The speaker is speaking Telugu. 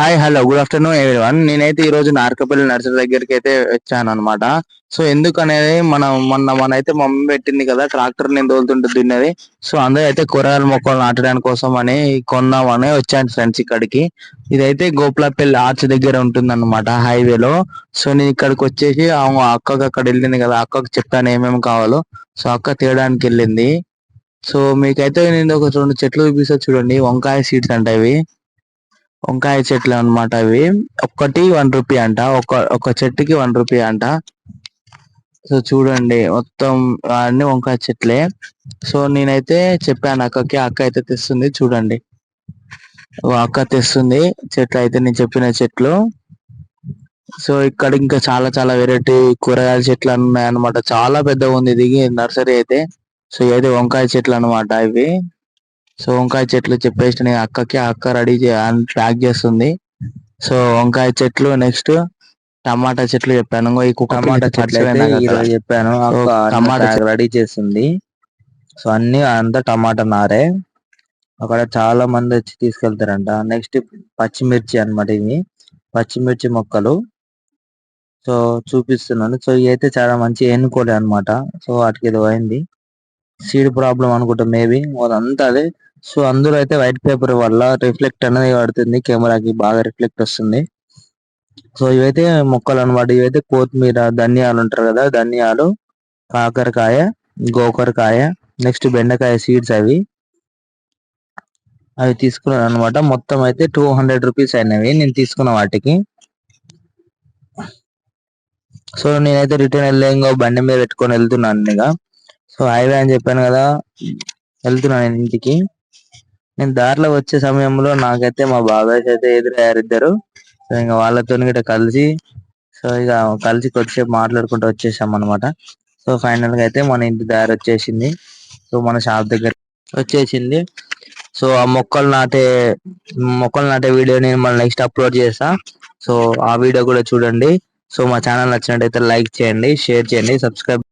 Hi hello good afternoon one నేనైతే ఈ రోజు నార్కపల్లి నర్సరీ దగ్గరికి అయితే వచ్చాను అనమాట సో ఎందుకు అనేది మనం మొన్న మన అయితే మమ్మీ పెట్టింది కదా ట్రాక్టర్ నేను తోలుతుంటే దున్నది. సో అందరూ అయితే కూరగాయల మొక్కలు నాటడానికి కోసం అని కొందామని వచ్చాను ఫ్రెండ్స్ ఇక్కడికి. ఇదైతే గోపులపల్లి ఆర్చ్ దగ్గర ఉంటుంది అనమాట హైవేలో. సో నేను ఇక్కడికి వచ్చేసి ఆమె అక్కకి అక్కడ వెళ్ళింది కదా అక్కకు చెప్తాను ఏమేమి కావాలో సో అక్క తేయడానికి వెళ్ళింది. సో మీకైతే నేను ఒక రెండు చెట్లు చూపిస్తా చూడండి వంకాయ సీడ్స్ అంటే ఇవి. వంకాయ చెట్లు అన్నమాట అవి. ఒక్కటి వన్ రూపీ అంట. ఒక ఒక చెట్టుకి వన్ రూపీ అంట. సో చూడండి మొత్తం అన్ని వంకాయ చెట్లే. సో నేనైతే చెప్పాను అక్కకి అక్క అయితే తెస్తుంది చూడండి. ఓ అక్క తెస్తుంది చెట్లు అయితే నేను చెప్పిన చెట్లు. సో ఇక్కడ ఇంకా చాలా చాలా వెరైటీ కూరగాయల చెట్లు ఉన్నాయి అనమాట చాలా పెద్దగా ఉంది ఇది నర్సరీ అయితే. సో ఇది వంకాయ చెట్లు అన్నమాట ఇవి. సో వంకాయ చెట్లు చెప్పేసి నేను అక్కకి అక్క రెడీ ప్యాక్ చేస్తుంది. సో వంకాయ చెట్లు నెక్స్ట్ టమాటా చెట్లు చెప్పాను. ఈ టమాటా చెట్లు చెప్పాను. టమాటా రెడీ చేస్తుంది సో అన్ని అంతా టమాటా నారే. అక్కడ చాలా మంది వచ్చి తీసుకెళ్తారంట. నెక్స్ట్ పచ్చిమిర్చి అన్నమాట ఇవి. పచ్చిమిర్చి మొక్కలు. సో చూపిస్తున్నాను. సో అయితే చాలా మంచి ఎన్నుకోలే అన్నమాట. సో వాటికి ఏదో అయింది సీడ్ ప్రాబ్లం అనుకుంటా మేబీ. అదంతా అదే సో అందులో అయితే వైట్ పేపర్ వల్ల రిఫ్లెక్ట్ అనేది పడుతుంది. కెమెరాకి బాగా రిఫ్లెక్ట్ వస్తుంది. సో ఇవైతే మొక్కలు అన్నమాట ఇవైతే కొత్తిమీర ధనియాలు ఉంటారు కదా ధనియాలు కాకరకాయ గోకరకాయ నెక్స్ట్ బెండకాయ సీడ్స్ అవి. అవి తీసుకున్నాను అనమాట. మొత్తం అయితే టూ హండ్రెడ్ రూపీస్ అయినవి. నేను తీసుకున్న వాటికి. సో నేనైతే రిటర్న్ వెళ్ళే ఇంకో బండి మీద పెట్టుకొని వెళ్తున్నాను ఇక. సో హైవే అని చెప్పాను కదా వెళ్తున్నాను నేను ఇంటికి. నేను దారిలో వచ్చే సమయంలో నాకైతే మా బాబాయ్స్ అయితే ఎదురయ్యారు ఇద్దరు సో ఇంకా వాళ్ళతో గిట్ట కలిసి సో ఇక కలిసి కొద్దిసేపు మాట్లాడుకుంటూ వచ్చేసాం అనమాట సో ఫైనల్గా అయితే మన ఇంటి దారి వచ్చేసింది. సో మన షాప్ దగ్గర వచ్చేసింది. సో ఆ మొక్కలు నాటే మొక్కలు నాటే వీడియో నేను మన నెక్స్ట్ అప్లోడ్ చేస్తా. సో ఆ వీడియో కూడా చూడండి. సో మా ఛానల్ నచ్చినట్టయితే లైక్ చేయండి షేర్ చేయండి సబ్స్క్రైబ్